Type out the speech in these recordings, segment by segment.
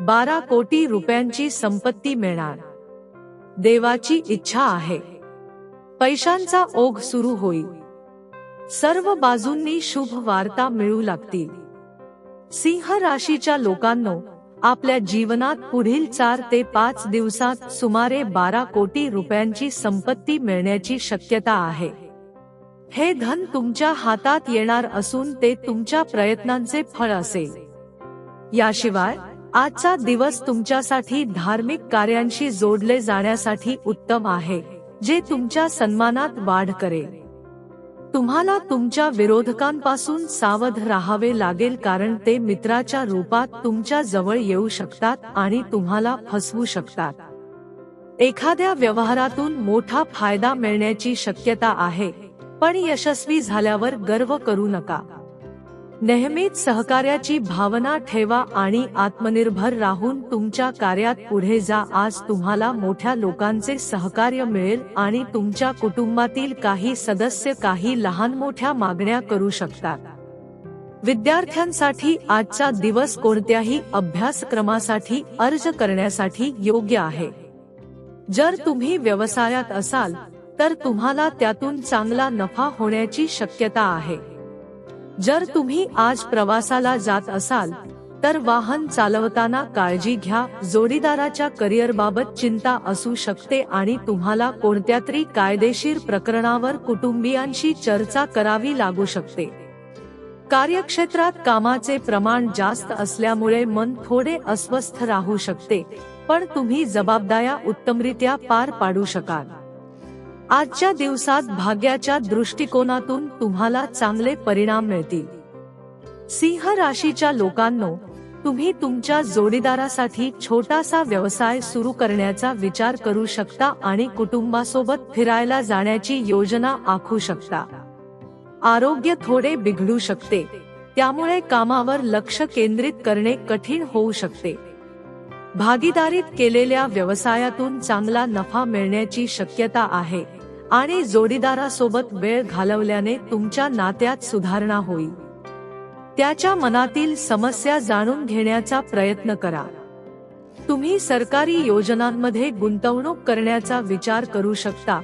बारा कोटी रुपयांची संपत्ती मिळणार. देवाची इच्छा आहे. पैशांचा ओघ सुरू होईल. सर्व बाजूंनी शुभ वार्ता मिळू लागतील. सिंह राशीच्या लोकांनो आपल्या जीवनात पुढील चार ते पाच दिवसात सुमारे बारा कोटी रुपयांची संपत्ती मिळण्याची शक्यता आहे. हे धन तुमच्या हातात येणार असून ते तुमच्या प्रयत्नांचे फळ असेल. याशिवाय आजचा दिवस तुमच्यासाठी धार्मिक कार्यांशी जोडले जाण्यासाठी उत्तम आहे जे तुमच्या सन्मानात वाढ करेल तुम्हाला तुमच्या विरोधकांपासून सावध राहावे लागेल कारण ते मित्राच्या रूपात तुमच्या जवळ येऊ शकतात आणि तुम्हाला फसवू शकतात. एखाद्या व्यवहारातून मोठा फायदा मिळण्याची शक्यता आहे पण यशस्वी झाल्यावर गर्व करू नका. नेहमीच सहकार्याची भावना ठेवा आणि आत्मनिर्भर राहून तुमच्या कार्यात पुढे जा. आज तुम्हाला मोठ्या लोकांचे सहकार्य मिळेल आणि तुमच्या कुटुंबातील काही सदस्य काही लहान मोठ्या मागण्या करू शकतात. विद्यार्थ्यांसाठी आजचा दिवस कोणत्याही अभ्यासक्रमासाठी अर्ज करण्यासाठी योग्य आहे. जर तुम्ही व्यवसायात असाल तर तुम्हाला त्यातून चांगला नफा होण्याची शक्यता आहे. जर तुम्ही आज प्रवासाला जात असाल तर वाहन चालवताना काळजी घ्या. जोडीदाराच्या करिअरबाबत चिंता असू शकते आणि तुम्हाला कोणत्या तरी कायदेशीर प्रकरणावर कुटुंबियांशी चर्चा करावी लागू शकते. कार्यक्षेत्रात कामाचे प्रमाण जास्त असल्यामुळे मन थोडे अस्वस्थ राहू शकते पण तुम्ही जबाबदाऱ्या उत्तमरित्या पार पाडू शकाल. आजच्या दिवसात भाग्याच्या दृष्टिकोनातून तुम्हाला चांगले परिणाम मिळतील. सिंह राशीच्या लोकांनो तुम्ही तुमच्या जोडीदारासाठी छोटासा व्यवसाय सुरू करण्याचा विचार करू शकता आणि कुटुंबासोबत फिरायला जाण्याची योजना आखू शकता. आरोग्य थोडे बिघडू शकते. त्यामुळे कामावर लक्ष केंद्रित करणे कठीण होऊ शकते. भागीदारीत केलेल्या व्यवसायातून चांगला नफा मिळण्याची शक्यता आहे. आणि जोडीदारासोबत वेळ घालवल्याने तुमच्या नात्यात सुधारणा होईल. त्याच्या मनातील समस्या जाणून घेण्याचा प्रयत्न करा. तुम्ही सरकारी योजनांमध्ये गुंतवणूक करण्याचा विचार करू शकता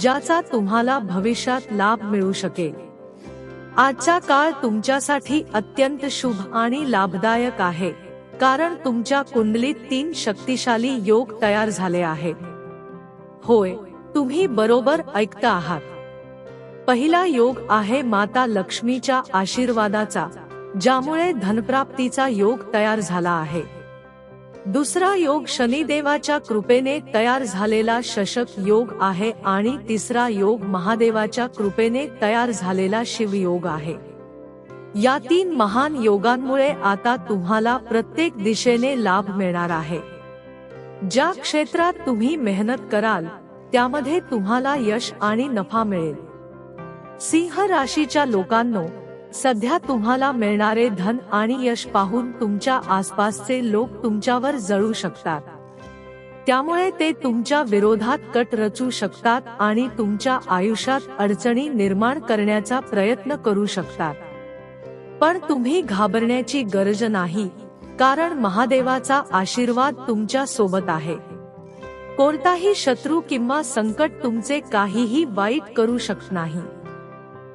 ज्याचा तुम्हाला भविष्यात लाभ मिळू शकेल. आजचा काळ तुमच्यासाठी अत्यंत शुभ आणि लाभदायक आहे कारण तुमच्या कुंडलीत तीन शक्तिशाली योग तयार झाले आहेत. होय तुम्ही बरोबर ऐकता आहात. पहिला योग आहे माता लक्ष्मीच्या आशीर्वादाचा ज्यामुळे धनप्राप्तीचा योग तयार झाला आहे. दुसरा योग शनिदेवाच्या कृपेने तयार झालेला शशक योग आहे आणि तिसरा योग महादेवाच्या कृपेने तयार झालेला शिवयोग आहे. या तीन महान योगांमुळे आता तुम्हाला प्रत्येक दिशेने लाभ मिळणार आहे. ज्या क्षेत्रात तुम्ही मेहनत कराल त्यामध्ये तुम्हाला यश आणि नफा मिळेल. सिंह राशीच्या लोकांनो सध्या तुम्हाला मिळणारे धन आणि यश पाहून तुमच्या आसपासचे लोक तुमच्यावर जळू शकतात. त्यामुळे ते तुमच्या विरोधात कट रचू शकतात आणि तुमच्या आयुष्यात अडचणी निर्माण करण्याचा प्रयत्न करू शकतात. पण तुम्ही घाबरण्याची गरज नाही कारण महादेवाचा आशीर्वाद तुमच्यासोबत आहे. कोणताही शत्रू किंवा संकट तुमचे काहीही वाईट करू शकत नाही.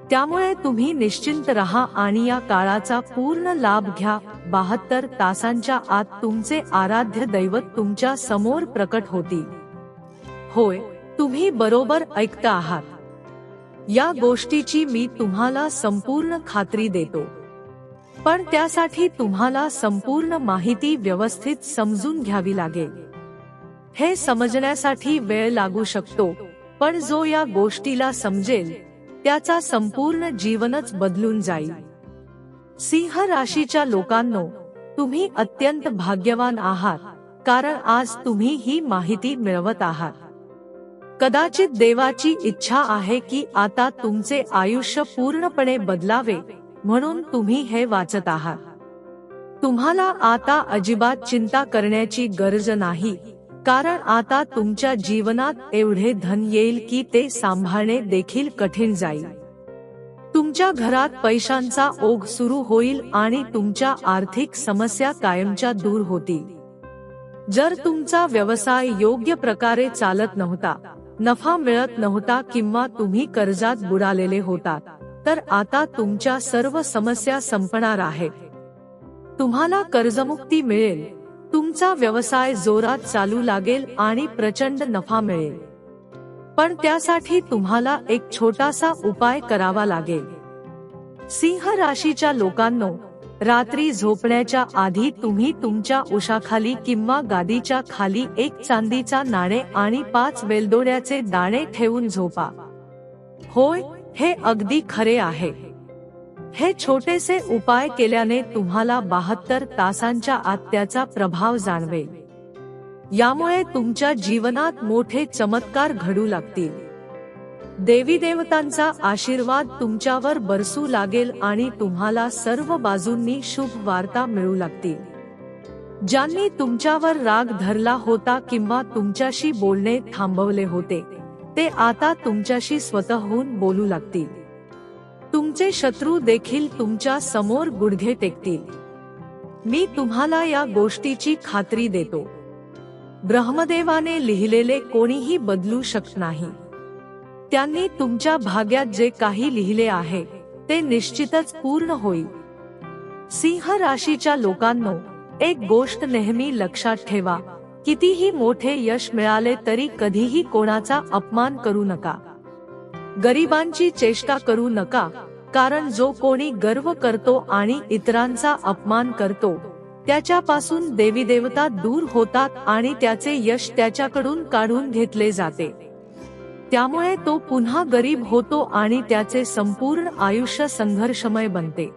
त्यामुळे तुम्ही निश्चिंत रहा आणि या काळाचा पूर्ण लाभ घ्या. बहात्तर तासांच्या आत तुमचे आराध्य दैवत तुमच्यासमोर प्रकट होतील. होय तुम्ही बरोबर ऐकता आहात. या गोष्टीची मी तुम्हाला संपूर्ण खात्री देतो. पण त्यासाठी तुम्हाला संपूर्ण माहिती व्यवस्थित समजून घ्यावी लागेल. हे समजण्यासाठी वेळ लागू शकतो पण जो या गोष्टीला समजेल त्याचा संपूर्ण जीवनच बदलून जाईल. सिंह राशीच्या लोकांनो तुम्ही अत्यंत भाग्यवान आहात कारण आज तुम्ही ही माहिती मिळवत आहात. कदाचित देवाची इच्छा आहे की आता तुमचे आयुष्य पूर्णपणे बदलावे म्हणून तुम्ही हे वाचत आहात. तुम्हाला आता अजिबात चिंता करण्याची गरज नाही कारण आता तुमच्या जीवनात एवढे धन येईल की ते सांभाळणे देखील कठीण जाईल. तुमच्या घरात पैशांचा ओघ सुरू होईल आणि तुमच्या आर्थिक समस्या कायमच्या दूर होतील. जर तुमचा व्यवसाय योग्य प्रकारे चालत नव्हता नफा मिळत नव्हता किंवा तुम्ही कर्जात बुडालेले होतात तर आता तुमच्या सर्व समस्या संपणार आहेत. तुम्हाला कर्जमुक्ती मिळेल. तुमचा व्यवसाय जोरात चालू लागेल आणि प्रचंड नफा मिळेल. पण त्यासाठी तुम्हाला एक छोटासा उपाय करावा लागेल. सिंह राशीच्या लोकांनो रात्री झोपण्याच्या आधी तुम्ही तुमच्या उशाखाली किंवा गादीच्या खाली एक चांदीचा नाणे आणि पाच वेलदोड्याचे दाणे ठेवून झोपा. होय हे अगदी खरे आहे. हे छोटेसे उपाय केल्याने तुम्हाला बहात्तर तासांच्या आत त्याचा प्रभाव जाणवेल. यामुळे तुमच्या जीवनात मोठे चमत्कार घडू लागतील. देवी देवतांचा आशीर्वाद तुमच्यावर बरसू लागेल आणि तुम्हाला सर्व बाजूंनी शुभ वार्ता मिळू लागतील. ज्यांनी तुमच्यावर राग धरला होता किंवा तुमच्याशी बोलणे थांबवले होते ते आता तुमच्याशी स्वतःहून बोलू लागतील. तुमचे शत्रू देखील तुमच्यासमोर गुडघे टेकतील. मी तुम्हाला या गोष्टीची खात्री देतो. ब्रह्मदेवाने लिहिलेले कोणीही बदलू शकत नाही. त्यांनी तुमच्या भाग्यात जे काही लिहिले आहे ते निश्चितच पूर्ण होईल. सिंह राशीच्या लोकांनो एक गोष्ट नेहमी लक्षात ठेवा कितीही मोठे यश मिळाले तरी कधीही कोणाचा अपमान करू नका. गरिबांची चेष्टा करू नका कारण जो कोणी गर्व करतो आणि इतरांचा अपमान करतो त्याच्यापासून देवी देवता दूर होतात आणि त्याचे यश त्याच्याकडून काढून घेतले जाते. त्यामुळे तो पुन्हा गरीब होतो आणि त्याचे संपूर्ण आयुष्य संघर्षमय बनते.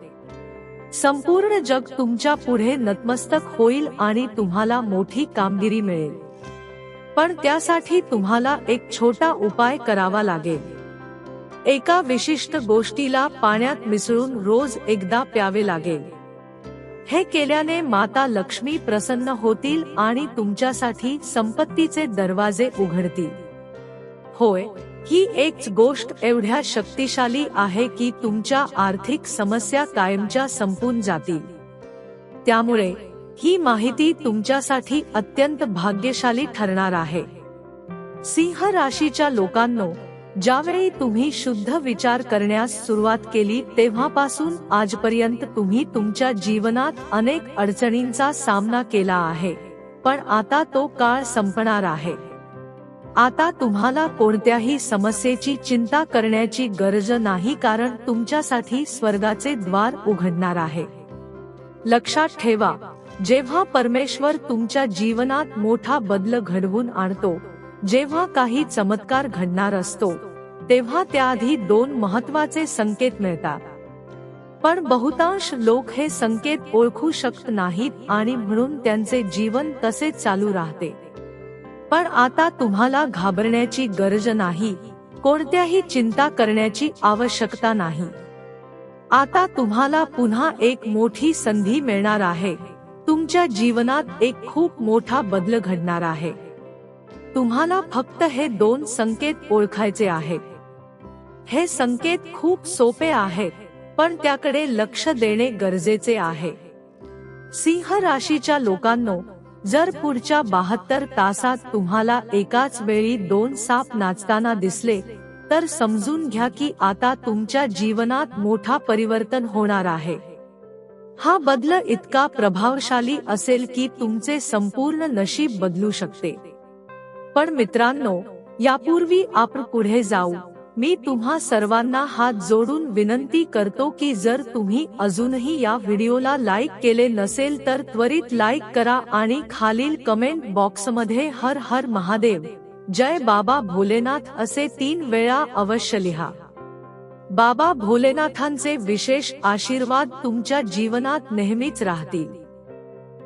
संपूर्ण जग तुमच्यापुढे नतमस्तक होईल आणि तुम्हाला मोठी कामगिरी मिळेल. पण त्यासाठी तुम्हाला एक छोटा उपाय करावा लागेल. एका विशिष्ट गोष्टीला पाण्यात मिसळून रोज एकदा प्यावे लागेल. हे केल्याने माता लक्ष्मी प्रसन्न होतील आणि तुमच्यासाठी संपत्तीचे दरवाजे उघडतील. होय ही एक गोष्ट एवढ्या शक्तिशाली आहे की तुमच्या आर्थिक समस्या कायमच्या संपून जातील. त्यामुळे ही माहिती तुमच्यासाठी अत्यंत भाग्यशाली ठरणार आहे. सिंह राशीच्या लोकांनो ज्यावेळी तुम्ही शुद्ध विचार करण्यास सुरुवात केली तेव्हापासून आजपर्यंत तुम्ही तुमच्या जीवनात अनेक अडचणींचा सामना केला आहे. पण आता तो काळ संपणार आहे. आता तुम्हाला कोणत्याही समस्येची चिंता करण्याची गरज नाही कारण तुमच्यासाठी स्वर्गाचे द्वार उघडणार आहे. लक्षात ठेवा जेव्हा परमेश्वर तुमच्या जीवनात मोठा बदल घडवून आणतो जेव्हा काही चमत्कार घडणार असतो तेव्हा त्याआधी दोन महत्त्वाचे संकेत मिळतात. पण बहुतांश लोक हे संकेत ओळखू शकत नाहीत आणि म्हणून त्यांचे जीवन तसे चालू राहते. पण आता तुम्हाला घाबरण्याची गरज नाही कोणत्याही चिंता करण्याची आवश्यकता नाही. आता तुम्हाला पुन्हा एक मोठी संधी मिळणार आहे. तुमच्या जीवनात एक खूप मोठा बदल घडणार आहे. तुम्हाला फक्त हे दोन संकेत ओळखायचे आहेत. हे संकेत खूप सोपे आहेत पण त्याकडे लक्ष देणे गरजेचे आहे. सिंह राशीच्या लोकांनो जर पुढच्या बहात्तर तासात तुम्हाला एकाच वेळी दोन साप नाचताना दिसले तर समजून घ्या की आता तुमच्या जीवनात मोठा परिवर्तन होणार आहे. हा बदल इतका प्रभावशाली असेल की तुमचे संपूर्ण नशीब बदलू शकते. पण मित्रांनो यापूर्वी आपण पुढे जाऊ. मी तुम्हा सर्वांना हात जोडून विनंती करतो की जर तुम्ही अजूनही या व्हिडिओला लाईक केले नसेल तर त्वरित लाईक करा आणि खालील कमेंट बॉक्समध्ये हर हर महादेव जय बाबा भोलेनाथ असे तीन वेळा अवश्य लिहा. बाबा भोलेनाथांचे विशेष आशीर्वाद तुमच्या जीवनात नेहमीच राहतील.